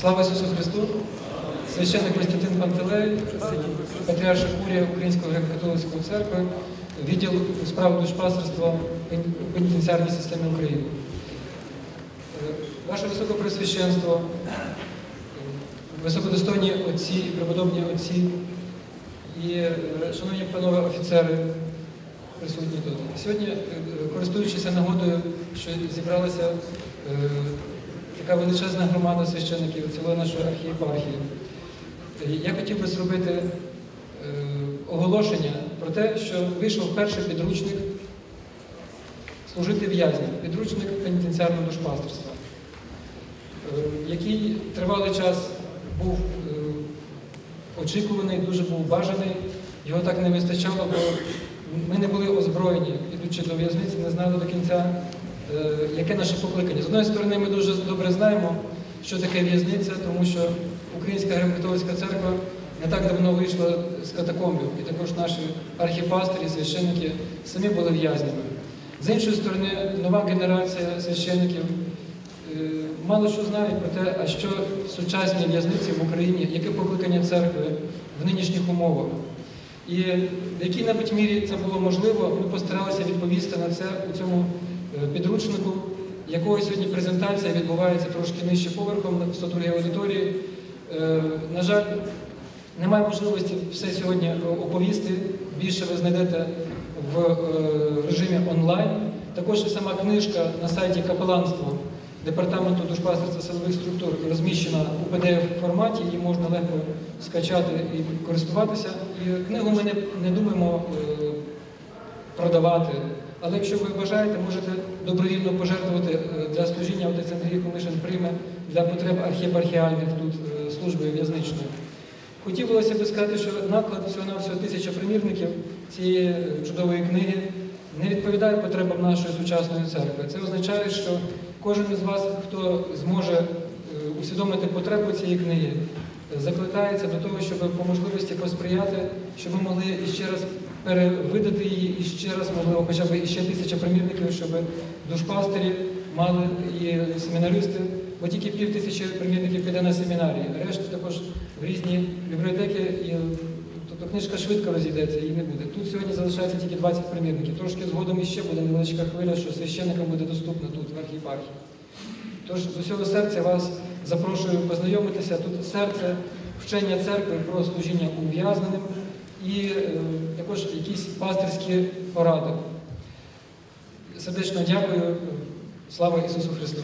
Слава Ісусу Христу! Священник Костянтин Пантелей, патріарша Курія Української греко-католицької церкви, відділ у справах душпастерства у пенітенціарній системі України. Е, Ваше Високопресвященство, високодостойні отці і преподобні отці і е, шановні панове офіцери, присутні тут. Сьогодні, е, користуючися нагодою, що зібралася е, така величезна громада священиків цілої нашої архієпархії, я хотів би зробити е, оголошення про те, що вийшов перший підручник служити в'язням, підручник пенітенціарного душпастерства, е, який тривалий час був е, очікуваний, дуже був бажаний. Його так не вистачало, бо ми не були озброєні, ідучи до в'язниці, не знали до кінця, е, яке наше покликання. З одної сторони, ми дуже добре знаємо, що таке в'язниця, тому що Українська греко-католицька церква не так давно вийшла з катакомбів, і також наші архіпастирі, священники самі були в'язнями. З іншої сторони, нова генерація священників е, мало що знають про те, а що в сучасній в'язниці в Україні, яке покликання церкви в нинішніх умовах. І в якій-небудь мірі це було можливо, ми постаралися відповісти на це у цьому е, підручнику, якого сьогодні презентація відбувається трошки нижче поверхом в 102 аудиторії. Е, На жаль, немає можливості все сьогодні оповісти. Більше ви знайдете в е, режимі онлайн. Також і сама книжка на сайті капеланства Департаменту душпастерства силових структур розміщена у pdf форматі, її можна легко скачати і користуватися. І книгу ми не, не думаємо е, продавати. Але якщо ви бажаєте, можете добровільно пожертвувати е, для служіння отець Андрій Комишин прийме для потреб архієпархіальних тут е, служби в'язничної. Хотілося б сказати, що наклад всього-навсього тисяча примірників цієї е, чудової книги не відповідає потребам нашої сучасної церкви. Це означає, що кожен із вас, хто зможе усвідомити потребу цієї книги, закликається до того, щоб по можливості посприяти, щоб ми могли іще раз перевидати її і ще раз, можливо, хоча б іще тисяча примірників, щоб душпастері мали і семінаристи, бо тільки пів тисячі примірників піде на семінарії, а решта також в різні бібліотеки. І, тобто книжка швидко розійдеться, її не буде. Тут сьогодні залишається тільки 20 примірників. Трошки згодом іще буде невеличка хвиля, що священникам буде доступна тут, в архієпархії. Тож з усього серця вас запрошую познайомитися. Тут серце вчення церкви про служіння ув'язненим і е, також якісь пастирські поради. Сердечно дякую. Слава Ісусу Христу!